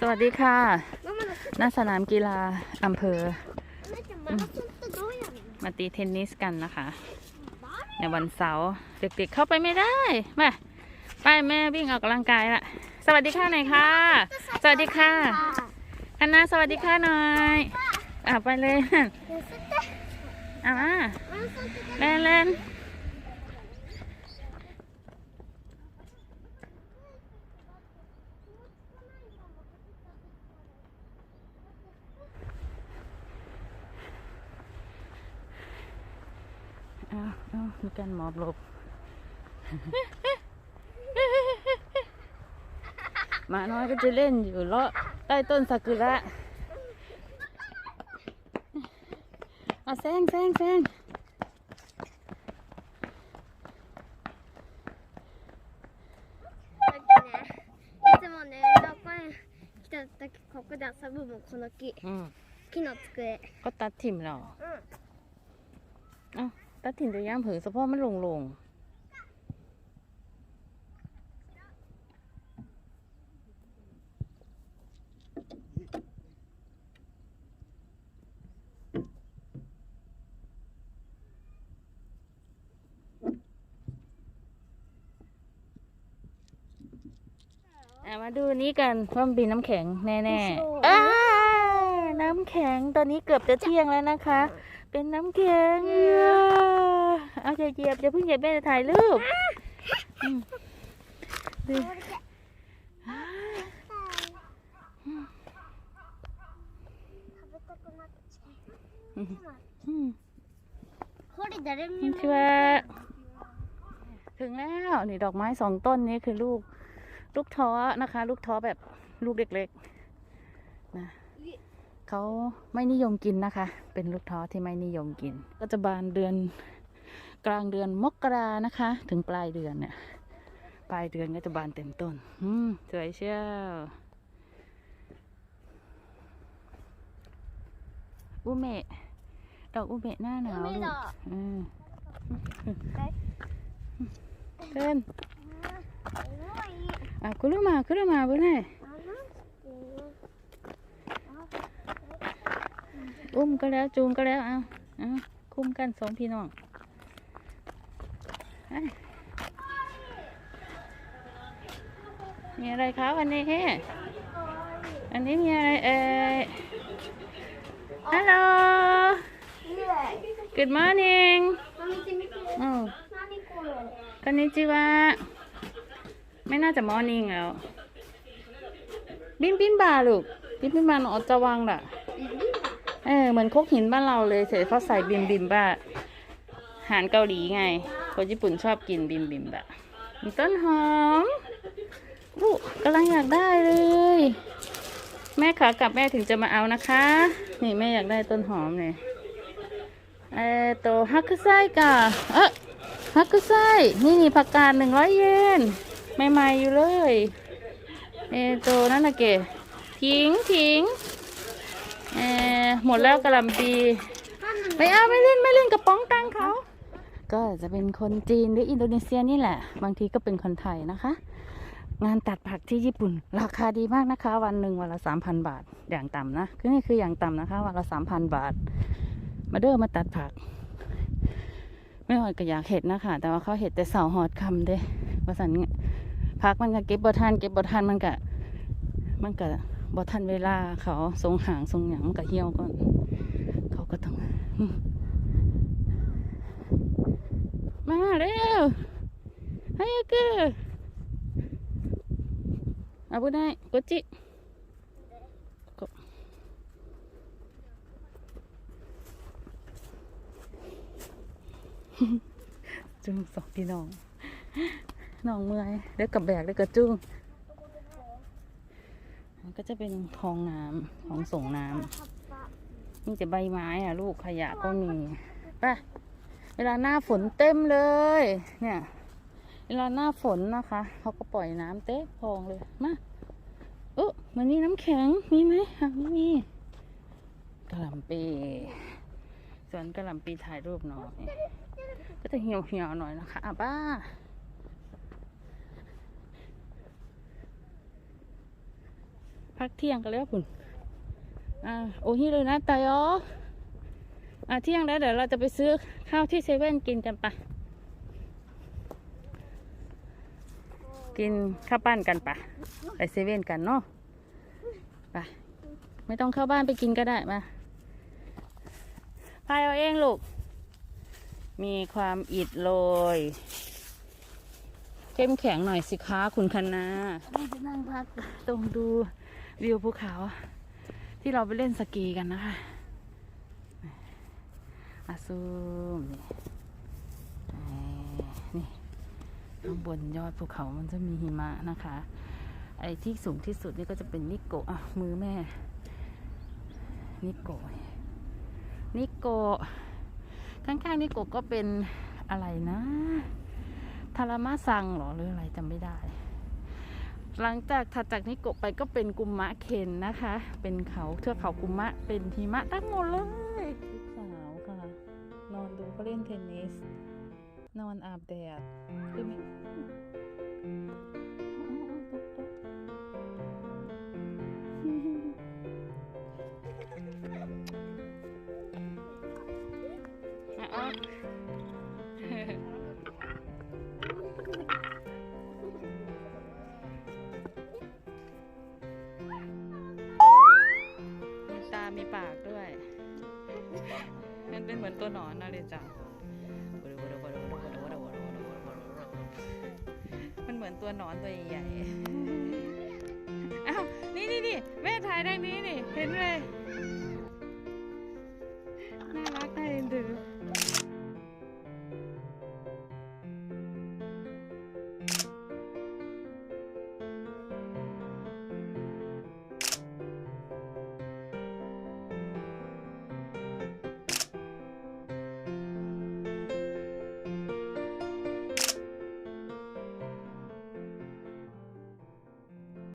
สวัสดีค่ะ หน้าสนามกีฬาอำเภอ มาตีเทนนิสกันนะคะ ในวันเสาร์เด็กๆเข้าไปไม่ได้มาไปแม่วิ่งออกกำลังกายละสวัสดีค่ะหน่อยค่ะ สวัสดีค่ะอันนาสวัสดีค่ะหน่อยอะไปเลยอะมาเล่นเล่น มีการหมอบหลบ หมาน้อยก็จะเล่นอยู่เลาะใต้ต้นซากุระเอาแซงแซงแซง さっきねいつもね運動公園来た時ここで遊ぶもんこの木 อืม 木の机 ก็ตัดถิ่มเรา うん เอ้า ตัดถิ่มตัวย่ามเผือเฉพาะมันลงลงอะมาดูนี้กันว่ามันเป็นน้ำแข็งแน่ๆอ้าน้ำแข็งตอนนี้เกือบจะเที่ยงแล้วนะคะ เป็นน้ำแข็งเอาใจเยียบจะเพิ่งเยียบแม่จะถ่ายรูปดูคือว่าถึงแล้วนี่ดอกไม้สองต้นนี้คือลูก ลูกท้อนะคะ ลูกท้อแบบลูกเล็กๆ เขาไม่นิยมกินนะคะ เป็นลูกท้อที่ไม่นิยมกิน ก็จะบานเดือนกลางเดือนมกรานะคะ ถึงปลายเดือนเนี่ย ปลายเดือนก็จะบานเต็มต้น อืมสวยเชียวอุเมะดอกอุเมะหน้าหนาวลูกอืมเดินอะคุรุมาคุรุมาบุญให้ อุ้มก็แล้วจูงก็แล้วเอาเอาคุ้มกันสองพี่น้องมีอะไรคะวันนี้อันนี้มีอะไรเออฮัลโหล Good morning อันนี้จีว่าไม่น่าจะ morning แล้ว บินบินบาลูกบินบินบาหนูจะวางล่ะ เออเหมือนโคกหินบ้านเราเลยเสร็จเขาใส่บิมบิมบะอาหารเกาหลีไง คนญี่ปุ่นชอบกินบิมบิมบะมีต้นหอมอู้กำลังอยากได้เลย แม่ขากลับแม่ถึงจะมาเอานะคะ นี่แม่อยากได้ต้นหอมเนี่ยเออโตฮักคุไซกะเอ๊ะฮักคุไซนี่นี่ผักกาดหนึ่งร้อยเยนใหม่ๆอยู่เลย เออโตนั่นนะเกทิ้งทิ้ง เออหมดแล้วกระหลำปีไม่เอาไม่เล่นไม่เล่นกระป๋องตังเขา ก็จะเป็นคนจีนหรืออินโดนีเซียนี่แหละ บางทีก็เป็นคนไทยนะคะ งานตัดผักที่ญี่ปุ่น ราคาดีมากนะคะ วันหนึ่งวันละสามพันบาทอย่างต่ำนะคือนี่คืออย่างต่ำนะคะ วันละสามพันบาท มาเด้อมาตัดผัก ไม่หอดก็อยากเห็ดนะคะ แต่ว่าเขาเห็ดแต่เสาหอดคำเด้ว่าสันผักมันก็เก็บบทันเก็บบทันมันก็มันก็ บ่ทันเวลาเขาทรงหางทรงหยังมันก็เหี่ยวก่อน เขาก็ต้อง มาเร็วให้เกืออาบุได้กดจิจุ้งสองพี่น้องน้องเมื่อยเด็กกับแบกเด็กกับจุ้ง ก็จะเป็นคลองน้ำคลองส่งน้ำมีแต่ใบไม้อะ ลูกขยะก็มีไปเวลาหน้าฝนเต็มเลย เนี่ย เวลาหน้าฝนนะคะเขาก็ปล่อยน้ำเต็มคลองเลยมาเออมันนี่น้ำแข็งมีไหมอะไม่มีกระหล่ำปีสวนกระหล่ำปีถ่ายรูปหน่อยก็จะเหี่ยวเหี่ยวๆหน่อยนะคะอะป้า พักเที่ยงกันแล้วคุณอ่าโอ้ยเลยนะตายอ๋ออะเที่ยงแล้วเดี๋ยวเราจะไปซื้อข้าวที่เซเว่นกินกันปะกินข้าวปั้นกันปะไปเซเว่นกันเนาะไปไม่ต้องเข้าบ้านไปกินก็ได้มาพายเอาเองลูก มีความอิดโรยเข้มแข็งหน่อยสิคะคุณคณานั่งพักตรงดู วิวภูเขา ที่เราไปเล่นสกีกันนะคะอาซูมนี่นี่ข้างบนยอดภูเขามันจะมีหิมะนะคะ ไอ้ที่สูงที่สุดนี่ก็จะเป็นนิโกะอะมือแม่ นิโกะนิโกะข้างๆนี่กบก็เป็นอะไรนะ ทารามาซังหรอหรืออะไรจำไม่ได้ หลังจากถัดจากนิโกะไปก็เป็นกุมมะเคนนะคะ เป็นเขาเทือกเขากุมมะเป็นหิมะทั้งหมดเลยลูกสาวค่ะ นอนดูเขาเล่นเทนนิส นอนอาบแดดคือไหมอะอะ เป็นเหมือนตัวหนอนนะเลยจ้ะมันเหมือนตัวหนอนตัวใหญ่ๆอ้าวนี่นี่นี่แม่ถ่ายด้านนี้นี่เห็นเลย